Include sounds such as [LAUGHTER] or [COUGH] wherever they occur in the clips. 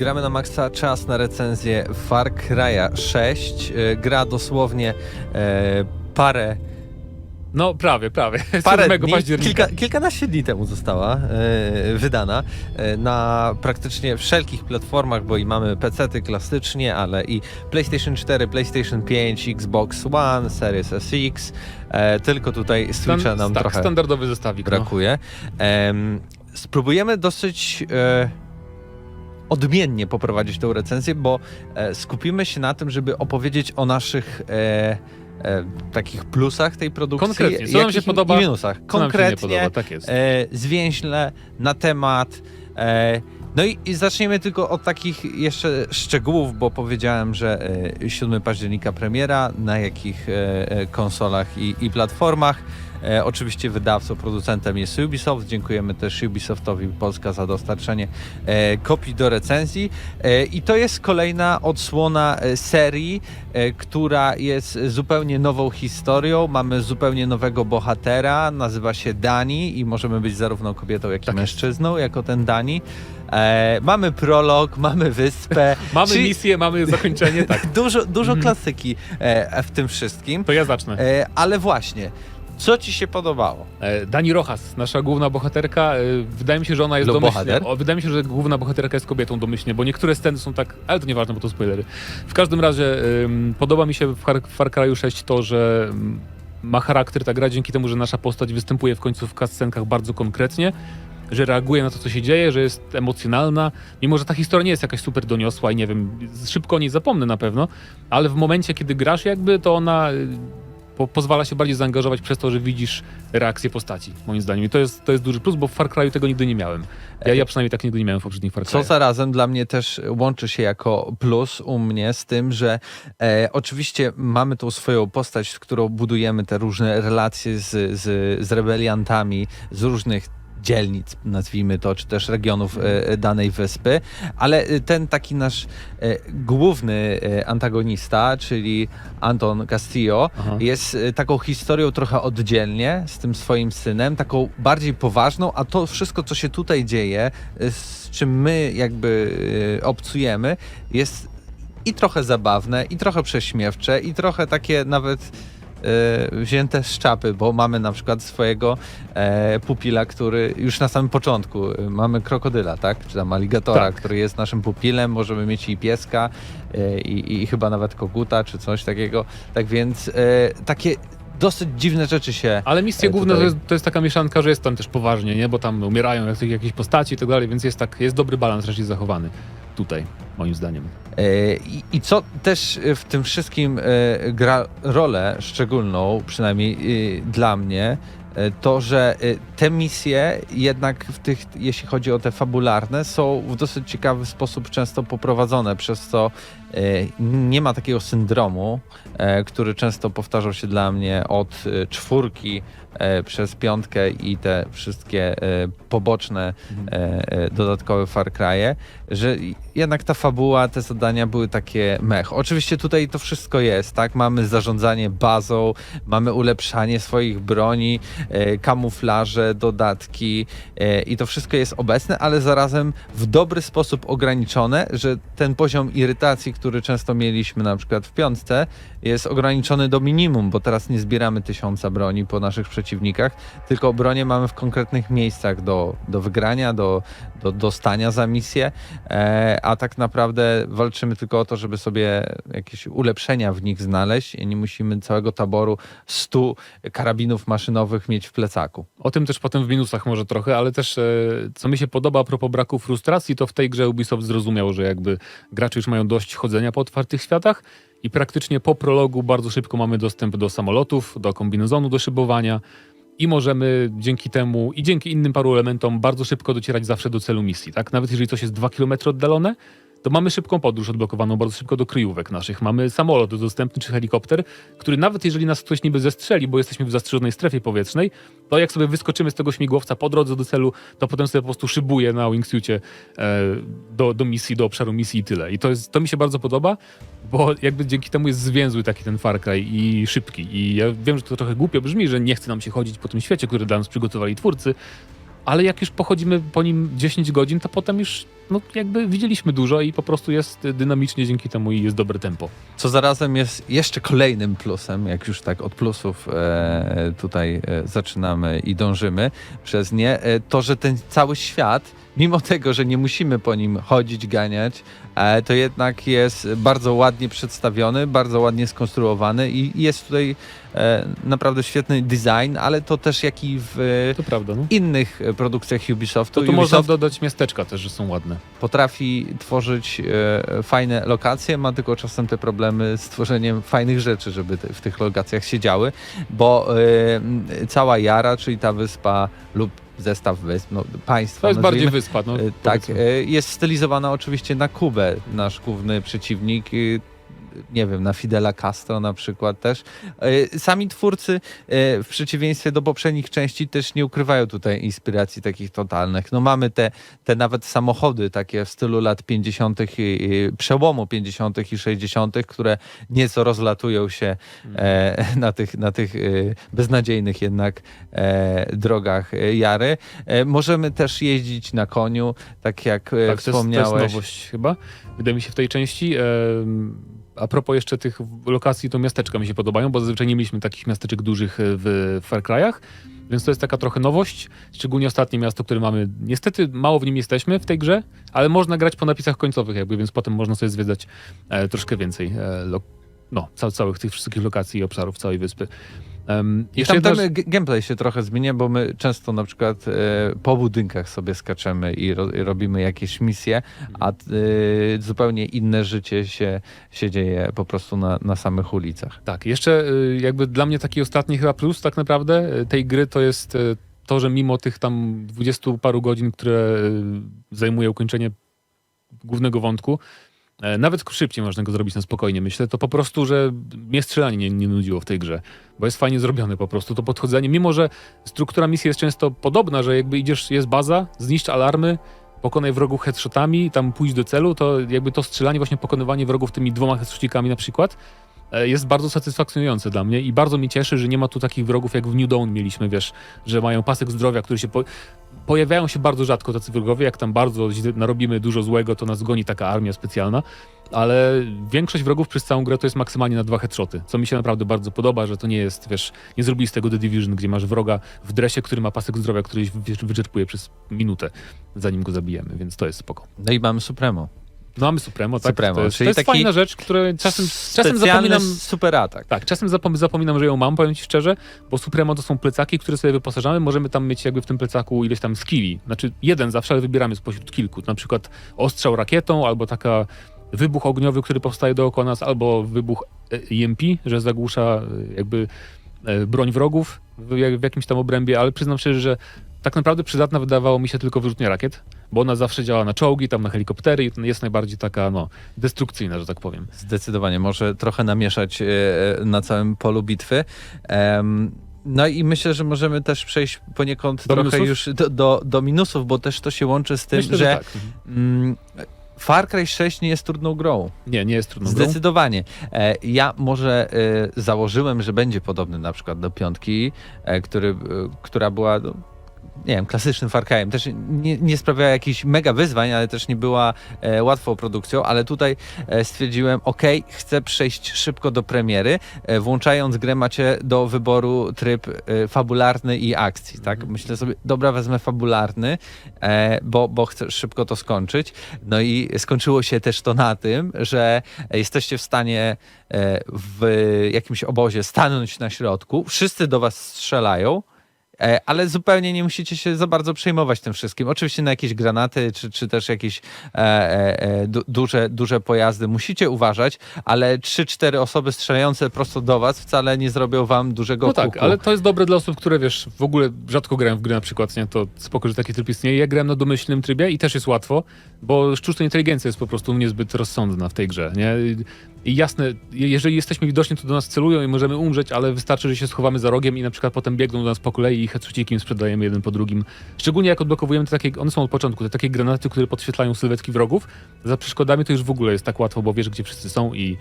Gramy na Maxa czas na recenzję Far Cry'a 6. E, Gra dosłownie e, parę, No prawie, prawie. [LAUGHS] parę 7 dni, października. kilka, kilkanaście dni temu została e, wydana e, na praktycznie wszelkich platformach, bo i mamy PC-ty klasycznie, ale i PlayStation 4, PlayStation 5, Xbox One, Series SX. E, tylko tutaj Switcha Stan- nam tak, trochę standardowy zestawik. No. brakuje. Em, spróbujemy dosyć e, odmiennie poprowadzić tę recenzję, bo e, skupimy się na tym, żeby opowiedzieć o naszych e, e, takich plusach tej produkcji. Konkretnie, co nam się podoba, I minusach. Konkretnie, podoba, tak jest. e, zwięźle, na temat. E, no i, i zaczniemy tylko od takich jeszcze szczegółów, bo powiedziałem, że e, 7 października premiera, na jakich e, e, konsolach i, i platformach. E, oczywiście wydawcą, producentem jest Ubisoft. Dziękujemy też Ubisoftowi Polska za dostarczenie e, kopii do recenzji. E, I to jest kolejna odsłona e, serii, e, która jest zupełnie nową historią. Mamy zupełnie nowego bohatera, nazywa się Dani i możemy być zarówno kobietą, jak i Tak mężczyzną, jako ten Dani. E, mamy prolog, [LAUGHS] mamy wyspę. [LAUGHS] Mamy czyli misję, mamy [LAUGHS] zakończenie, tak. Dużo, dużo Mhm. klasyki e, w tym wszystkim. To ja zacznę. E, ale właśnie, co ci się podobało? E, Dani Rojas, nasza główna bohaterka, e, wydaje mi się, że ona jest Lub domyślnie. bohater? O, wydaje mi się, że główna bohaterka jest kobietą domyślnie, bo niektóre sceny są tak, ale to nieważne, bo to spoilery. W każdym razie ym, podoba mi się w Far, Far Cry'u 6 to, że ym, ma charakter ta gra dzięki temu, że nasza postać występuje w końcu w cutscenkach bardzo konkretnie, że reaguje na to, co się dzieje, że jest emocjonalna, mimo że ta historia nie jest jakaś super doniosła i nie wiem, szybko o niej zapomnę na pewno, ale w momencie, kiedy grasz jakby, to ona po, pozwala się bardziej zaangażować przez to, że widzisz reakcję postaci, moim zdaniem. I to jest, to jest duży plus, bo w Far Cry'u tego nigdy nie miałem. Ja, ja przynajmniej tak nigdy nie miałem w poprzednich Far Co Cry'ach. zarazem dla mnie też łączy się jako plus u mnie z tym, że e, oczywiście mamy tą swoją postać, z którą budujemy te różne relacje z, z, z rebeliantami z różnych dzielnic, nazwijmy to, czy też regionów e, danej wyspy, ale e, ten taki nasz e, główny e, antagonista, czyli Anton Castillo, Aha. jest e, taką historią trochę oddzielnie z tym swoim synem, taką bardziej poważną, a to wszystko, co się tutaj dzieje, e, z czym my jakby e, obcujemy, jest i trochę zabawne, i trochę prześmiewcze, i trochę takie nawet e, wzięte z czapy, bo mamy na przykład swojego e, pupila, który już na samym początku, e, mamy krokodyla, tak? Czy tam aligatora, Tak. który jest naszym pupilem, możemy mieć i pieska, e, i, i chyba nawet koguta, czy coś takiego. Tak więc e, takie dosyć dziwne rzeczy się Ale misje E, główne to tutaj- jest, to jest taka mieszanka, że jest tam też poważnie, nie? Bo tam umierają jakieś postaci i tak dalej, więc jest tak, jest dobry balans raczej zachowany tutaj, moim zdaniem. E, I, I co też w tym wszystkim e, gra rolę szczególną, przynajmniej e, dla mnie, e, to, że e, te misje jednak w tych, jeśli chodzi o te fabularne, są w dosyć ciekawy sposób często poprowadzone, przez co e, nie ma takiego syndromu, e, który często powtarzał się dla mnie od e, czwórki e, przez piątkę i te wszystkie e, poboczne, e, e, dodatkowe Far Cry'e, że jednak ta fabuła, te zadania były takie mech. Oczywiście tutaj to wszystko jest, tak? Mamy zarządzanie bazą, mamy ulepszanie swoich broni, e, kamuflaże, dodatki e, i to wszystko jest obecne, ale zarazem w dobry sposób ograniczone, że ten poziom irytacji, który często mieliśmy na przykład w piątce, jest ograniczony do minimum, bo teraz nie zbieramy tysiąca broni po naszych przeciwnikach, tylko bronię mamy w konkretnych miejscach do, do wygrania, do, do dostania za misję, e, a tak naprawdę walczymy tylko o to, żeby sobie jakieś ulepszenia w nich znaleźć i nie musimy całego taboru 100 karabinów maszynowych mieć w plecaku. O tym też potem w minusach może trochę, ale też e, co mi się podoba a propos braku frustracji, to w tej grze Ubisoft zrozumiał, że jakby gracze już mają dość chodzenia po otwartych światach i praktycznie po prologu bardzo szybko mamy dostęp do samolotów, do kombinezonu, do szybowania i możemy dzięki temu i dzięki innym paru elementom bardzo szybko docierać zawsze do celu misji, tak? Nawet jeżeli coś jest dwa kilometry oddalone, to mamy szybką podróż odblokowaną bardzo szybko do kryjówek naszych. Mamy samolot dostępny czy helikopter, który nawet jeżeli nas ktoś niby zestrzeli, bo jesteśmy w zastrzeżonej strefie powietrznej, to jak sobie wyskoczymy z tego śmigłowca po drodze do celu, to potem sobie po prostu szybuje na wingsuicie e, do, do misji, do obszaru misji i tyle. I to, jest, to mi się bardzo podoba, bo jakby dzięki temu jest zwięzły taki ten Far Cry i szybki. I ja wiem, że to trochę głupio brzmi, że nie chce nam się chodzić po tym świecie, który dla nas przygotowali twórcy, ale jak już pochodzimy po nim 10 godzin, to potem już no jakby widzieliśmy dużo i po prostu jest dynamicznie dzięki temu i jest dobre tempo. Co zarazem jest jeszcze kolejnym plusem, jak już tak od plusów e, tutaj e, zaczynamy i dążymy przez nie, e, to że ten cały świat, mimo tego, że nie musimy po nim chodzić, ganiać, e, to jednak jest bardzo ładnie przedstawiony, bardzo ładnie skonstruowany i jest tutaj e, naprawdę świetny design, ale to też jak i w To prawda, no. innych produkcjach Ubisoftu. To tu można Ubisoft dodać miasteczka też, że są ładne. Potrafi tworzyć e, fajne lokacje, ma tylko czasem te problemy z tworzeniem fajnych rzeczy, żeby w tych lokacjach się działy, bo e, cała Jara, czyli ta wyspa lub zestaw wysp, no, państwa, To jest nazwijmy, bardziej wyspa, no. e, tak, powiedzmy. jest stylizowana oczywiście na Kubę, nasz główny przeciwnik. Nie wiem, na Fidela Castro na przykład też. E, Sami twórcy, e, w przeciwieństwie do poprzednich części, też nie ukrywają tutaj inspiracji takich totalnych. No mamy te, te nawet samochody takie w stylu lat 50., i- i przełomu 50. i 60., które nieco rozlatują się e, na tych, na tych beznadziejnych jednak drogach Jary. Możemy też jeździć na koniu, tak jak Tak, to jest, to wspomniałeś. jest nowość chyba, wydaje mi się w tej części. Em, A propos jeszcze tych lokacji, to miasteczka mi się podobają, bo zazwyczaj nie mieliśmy takich miasteczek dużych e, w Far Cry'ach, więc to jest taka trochę nowość, szczególnie ostatnie miasto, które mamy. Niestety mało w nim jesteśmy w tej grze, ale można grać po napisach końcowych jakby, więc potem można sobie zwiedzać e, troszkę więcej e, no, ca całych tych wszystkich lokacji i obszarów całej wyspy. Um, I tam ten gameplay się trochę zmienia, bo my często na przykład e, po budynkach sobie skaczemy i, ro, i robimy jakieś misje, a e, zupełnie inne życie się, się dzieje po prostu na, na samych ulicach. Tak, jeszcze y, jakby dla mnie taki ostatni chyba plus tak naprawdę y, tej gry to jest y, to, że mimo tych tam dwudziestu paru godzin, które zajmuje ukończenie głównego wątku, e, nawet szybciej można go zrobić na spokojnie, myślę, to po prostu, że mnie strzelanie nie, nie nudziło w tej grze, bo jest fajnie zrobione po prostu to podchodzenie, mimo że struktura misji jest często podobna, że jakby idziesz, jest baza, zniszcz alarmy, pokonaj wrogów headshotami, tam pójść do celu, to jakby to strzelanie, właśnie pokonywanie wrogów tymi dwoma headshotikami na przykład, e, jest bardzo satysfakcjonujące dla mnie i bardzo mnie cieszy, że nie ma tu takich wrogów jak w New Dawn mieliśmy, wiesz, że mają pasek zdrowia, który się po... pojawiają się bardzo rzadko tacy wrogowie, jak tam bardzo narobimy dużo złego, to nas goni taka armia specjalna, ale większość wrogów przez całą grę to jest maksymalnie na dwa headshoty, co mi się naprawdę bardzo podoba, że to nie jest, wiesz, nie zrobili z tego The Division, gdzie masz wroga w dresie, który ma pasek zdrowia, który wiesz, wyczerpuje przez minutę, zanim go zabijemy, więc to jest spoko. No i mamy Supremo. No mamy Supremo, tak? Supremo, to jest, czyli to jest taki fajna rzecz, która czasem, czasem zapominam... super atak. Tak, czasem zapom zapominam, że ją mam, powiem ci szczerze, bo Supremo to są plecaki, które sobie wyposażamy. Możemy tam mieć jakby w tym plecaku ileś tam skilli. Znaczy jeden zawsze, ale wybieramy spośród kilku. Na przykład ostrzał rakietą, albo taka wybuch ogniowy, który powstaje dookoła nas, albo wybuch e, EMP, że zagłusza e, jakby e, broń wrogów w jakimś tam obrębie, ale przyznam szczerze, że tak naprawdę przydatna wydawało mi się tylko wyrzutnia rakiet, bo ona zawsze działa na czołgi, tam na helikoptery i jest najbardziej taka, no, destrukcyjna, że tak powiem. Zdecydowanie, może trochę namieszać e, na całym polu bitwy. Em, no i myślę, że możemy też przejść poniekąd Do trochę minusów? już do, do, do minusów, bo też to się łączy z tym, Myślę, że że tak. mm, Far Cry 6 nie jest trudną grą. Nie, nie jest trudną grą. Zdecydowanie. E, ja może e, założyłem, że będzie podobny na przykład do piątki, e, który, e, która była, no, nie wiem, klasycznym Far Cry'em. Też nie, nie sprawiała jakichś mega wyzwań, ale też nie była e, łatwą produkcją, ale tutaj e, stwierdziłem, ok, chcę przejść szybko do premiery, e, włączając grę macie do wyboru tryb e, fabularny i akcji, tak? Myślę sobie, dobra, wezmę fabularny, e, bo, bo chcę szybko to skończyć. No i skończyło się też to na tym, że jesteście w stanie e, w jakimś obozie stanąć na środku, wszyscy do was strzelają, ale zupełnie nie musicie się za bardzo przejmować tym wszystkim. Oczywiście na jakieś granaty, czy, czy też jakieś e, e, e, du, duże, duże pojazdy musicie uważać, ale 3-4 osoby strzelające prosto do was wcale nie zrobią wam dużego No tak, huku. ale to jest dobre dla osób, które wiesz, w ogóle rzadko grają w gry na przykład, nie? To spoko, że taki tryb istnieje. Ja grałem na domyślnym trybie i też jest łatwo, bo sztuczna inteligencja jest po prostu niezbyt rozsądna w tej grze, nie? I jasne, jeżeli jesteśmy widoczni, to do nas celują i możemy umrzeć, ale wystarczy, że się schowamy za rogiem i na przykład potem biegną do nas po kolei i im sprzedajemy jeden po drugim. Szczególnie jak odblokowujemy te takie, one są od początku, te takie granaty, które podświetlają sylwetki wrogów. Za przeszkodami to już w ogóle jest tak łatwo, bo wiesz, gdzie wszyscy są i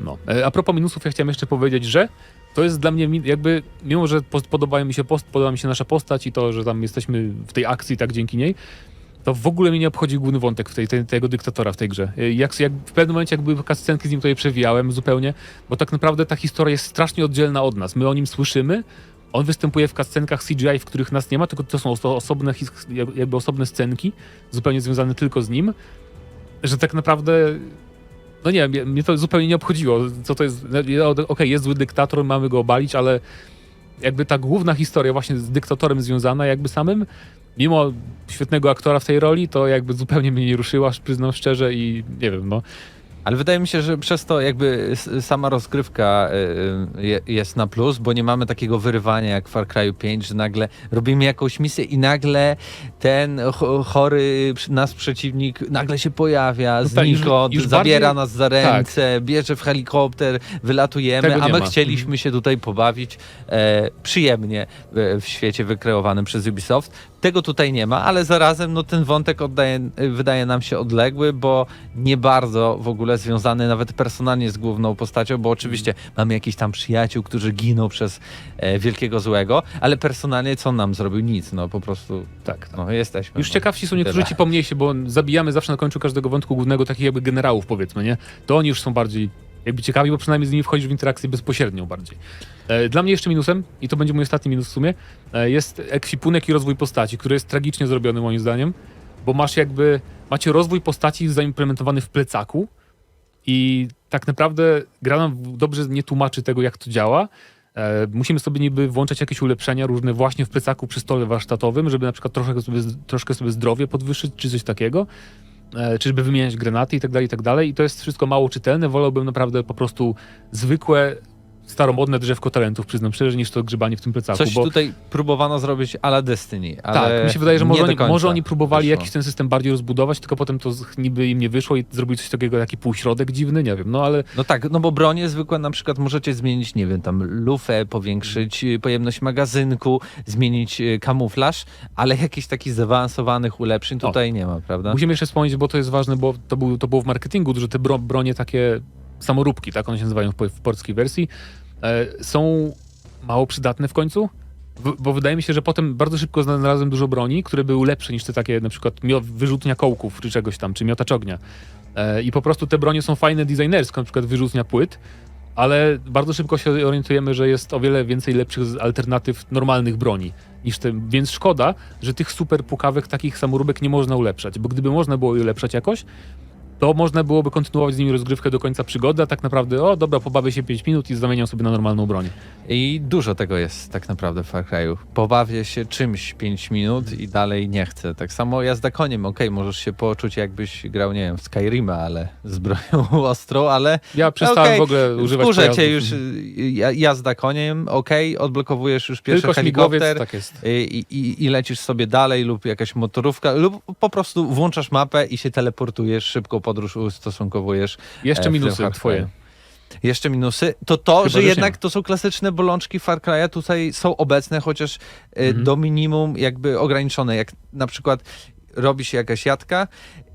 no. E, A propos minusów, ja chciałem jeszcze powiedzieć, że to jest dla mnie jakby, mimo że podobają mi się post, podoba mi się nasza postać i to, że tam jesteśmy w tej akcji tak dzięki niej, to w ogóle mnie nie obchodzi główny wątek tej, tej, tego dyktatora w tej grze. Y, Jak, jak w pewnym momencie jakby cutscenki z nim tutaj przewijałem zupełnie, bo tak naprawdę ta historia jest strasznie oddzielna od nas. My o nim słyszymy, on występuje w cutscenkach CGI, w których nas nie ma, tylko to są oso- osobne, jakby osobne scenki, zupełnie związane tylko z nim, że tak naprawdę no nie, mnie, to zupełnie nie obchodziło, co to jest, no, okej, jest zły dyktator, mamy go obalić, ale jakby ta główna historia właśnie z dyktatorem związana jakby samym, mimo świetnego aktora w tej roli, to jakby zupełnie mnie nie ruszyła, przyznam szczerze i nie wiem, no. Ale wydaje mi się, że przez to jakby sama rozgrywka y, y, je- jest na plus, bo nie mamy takiego wyrywania jak w Far Cry 5, że nagle robimy jakąś misję i nagle ten cho- chory nas przeciwnik nagle się pojawia, No tak, już- znikąd, już zabiera bardziej- nas za ręce, bierze w helikopter, wylatujemy, a my ma. chcieliśmy się tutaj pobawić e, przyjemnie e, w świecie wykreowanym przez Ubisoft. Tego tutaj nie ma, ale zarazem no, ten wątek oddaje, wydaje nam się odległy, bo nie bardzo w ogóle związany nawet personalnie z główną postacią, bo oczywiście mamy jakichś tam przyjaciół, którzy giną przez e, wielkiego złego, ale personalnie co on nam zrobił? Nic, no po prostu Tak, no, jesteśmy. Już no. ciekawsi są niektórzy Tyle. ci pomniejsi, bo zabijamy zawsze na końcu każdego wątku głównego takich jakby generałów, powiedzmy, nie? To oni już są bardziej jakby ciekawi, bo przynajmniej z nimi wchodzisz w interakcję bezpośrednią bardziej. E, Dla mnie jeszcze minusem, i to będzie mój ostatni minus w sumie, e, jest ekwipunek i rozwój postaci, który jest tragicznie zrobiony moim zdaniem, bo masz jakby, macie rozwój postaci zaimplementowany w plecaku i tak naprawdę gra nam dobrze nie tłumaczy tego, jak to działa. E, musimy sobie niby włączać jakieś ulepszenia różne właśnie w plecaku przy stole warsztatowym, żeby na przykład troszkę sobie, troszkę sobie zdrowie podwyższyć, czy coś takiego. E, czy żeby wymieniać granaty i tak dalej, i tak dalej. I to jest wszystko mało czytelne. Wolałbym naprawdę po prostu zwykłe, staromodne drzewko talentów, przyznam szczerze, niż to grzebanie w tym plecaku. Coś bo... tutaj próbowano zrobić ala Destiny, ale Tak, mi się wydaje, że może oni, może oni próbowali wyszło. jakiś ten system bardziej rozbudować, tylko potem to niby im nie wyszło i zrobili coś takiego, taki półśrodek dziwny, nie wiem, no ale No tak, no bo bronie zwykłe na przykład możecie zmienić, nie wiem, tam lufę, powiększyć y, pojemność magazynku, zmienić y, kamuflaż, ale jakichś takich zaawansowanych ulepszeń O. tutaj nie ma, prawda? musimy jeszcze wspomnieć, bo to jest ważne, bo to, był, to było w marketingu, że te bro, bronie takie samoróbki, tak one się nazywają w, w polskiej wersji, e, są mało przydatne w końcu. W, bo wydaje mi się, że potem bardzo szybko znalazłem dużo broni, które były lepsze niż te takie na przykład wyrzutnia kołków czy czegoś tam, czy miotacz ognia. E, I po prostu te bronie są fajne designersko, na przykład wyrzutnia płyt, ale bardzo szybko się orientujemy, że jest o wiele więcej lepszych alternatyw normalnych broni niż te, więc szkoda, że tych super pukawek, takich samoróbek nie można ulepszać, bo gdyby można było je ulepszać jakoś, to można byłoby kontynuować z nimi rozgrywkę do końca przygody, a tak naprawdę, o dobra, pobawię się 5 minut i zamieniam sobie na normalną broń. I dużo tego jest tak naprawdę w Far Cry'u. Pobawię się czymś 5 minut i dalej nie chcę. Tak samo jazda koniem, okej, możesz się poczuć jakbyś grał, nie wiem, w Skyrima, ale z bronią [LAUGHS] ostrą, ale Ja przestałem Okej, w ogóle używać wkurzę cię już y, ja- jazda koniem, okej, odblokowujesz już pierwszy Tylko helikopter, tak jest. i, i, i lecisz sobie dalej lub jakaś motorówka lub po prostu włączasz mapę i się teleportujesz, szybką podróż ustosunkowujesz. Jeszcze e, minusy twoje. Jeszcze minusy. To to, Chyba, że że jednak to są klasyczne bolączki Far Cry'a tutaj są obecne, chociaż e, Mhm. do minimum jakby ograniczone. Jak na przykład robi się jakaś jadka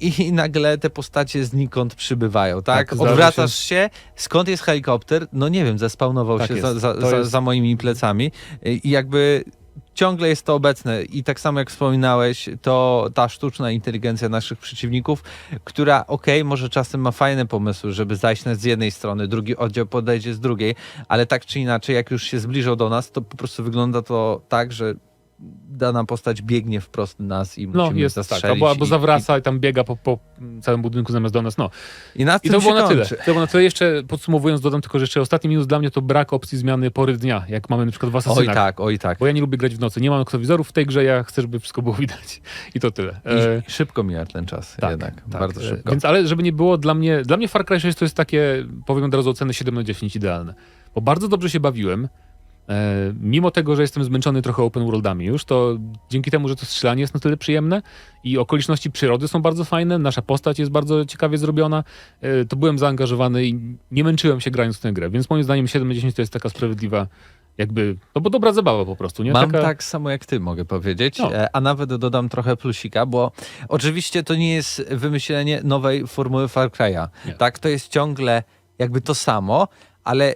i [LAUGHS] nagle te postacie znikąd przybywają, tak? Tak, Odwracasz się. skąd jest helikopter? No nie wiem, zespawnował Tak się za, za, za, jest- za moimi plecami i jakby ciągle jest to obecne. I tak samo jak wspominałeś, to ta sztuczna inteligencja naszych przeciwników, która okej, może czasem ma fajne pomysły, żeby zajść nas z jednej strony, drugi oddział podejdzie z drugiej, ale tak czy inaczej, jak już się zbliżą do nas, to po prostu wygląda to tak, że dana postać biegnie wprost nas i No musimy jest tak, zastrzelić. albo, albo i- zawraca i, tam biega po, po całym budynku zamiast do nas, no. I, i na I to było na tyle. To było na tyle. Jeszcze podsumowując, dodam tylko, że jeszcze ostatni minus dla mnie to brak opcji zmiany pory dnia, jak mamy na przykład w Oj Asasynach. tak, oj tak. Bo ja nie lubię grać w nocy. Nie mam noktowizorów w tej grze, ja chcę, żeby wszystko było [LAUGHS] widać. I to tyle. E, I szybko mija ten czas tak, jednak, tak. bardzo E, szybko. Więc, ale żeby nie było, dla mnie, dla mnie Far Cry 6 to jest takie, powiem od razu oceny 7 na 10 idealne. Bo bardzo dobrze się bawiłem. E, mimo tego, że jestem zmęczony trochę open worldami już, to dzięki temu, że to strzelanie jest na tyle przyjemne i okoliczności przyrody są bardzo fajne, nasza postać jest bardzo ciekawie zrobiona, e, to byłem zaangażowany i nie męczyłem się grając w tę grę, więc moim zdaniem 7 na 10 to jest taka sprawiedliwa jakby, no bo dobra zabawa po prostu, nie? Mam taka... tak samo jak ty, mogę powiedzieć, No. e, a nawet dodam trochę plusika, bo oczywiście to nie jest wymyślenie nowej formuły Far Cry'a. Nie. Tak, to jest ciągle jakby to samo, ale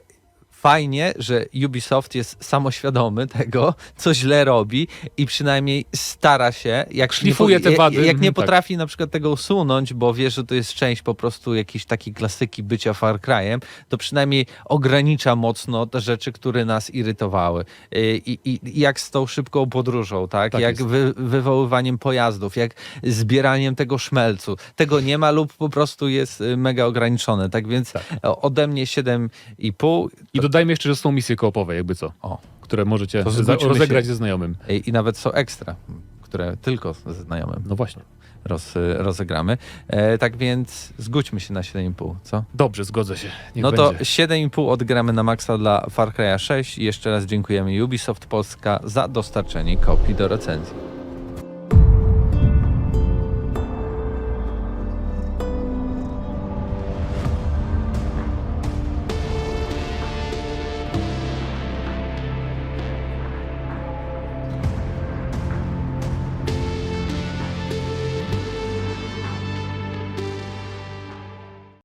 fajnie, że Ubisoft jest samoświadomy tego, co źle robi i przynajmniej stara się, jak Szlifuje nie, te wady, Jak, nie mhm, tak. potrafi na przykład tego usunąć, bo wie, że to jest część po prostu jakiejś takiej klasyki bycia Far Cry'em, to przynajmniej ogranicza mocno te rzeczy, które nas irytowały. I, i, i jak z tą szybką podróżą, tak? Tak jak wy, wywoływaniem pojazdów, jak zbieraniem tego szmelcu. Tego nie ma lub po prostu jest y, mega ograniczone. Tak więc Tak. ode mnie 7,5 I dodajmy jeszcze, że są misje koopowe, jakby co, o, które możecie To za- zwróćmy rozegrać się- ze znajomym. i, i nawet są ekstra, które tylko ze znajomym No właśnie. roz, rozegramy. E, tak więc zgódźmy się na 7,5, co? Dobrze, zgodzę się. Niech no to będzie. 7,5 odgramy na maksa dla Far Cry'a 6 i jeszcze raz dziękujemy Ubisoft Polska za dostarczenie kopii do recenzji.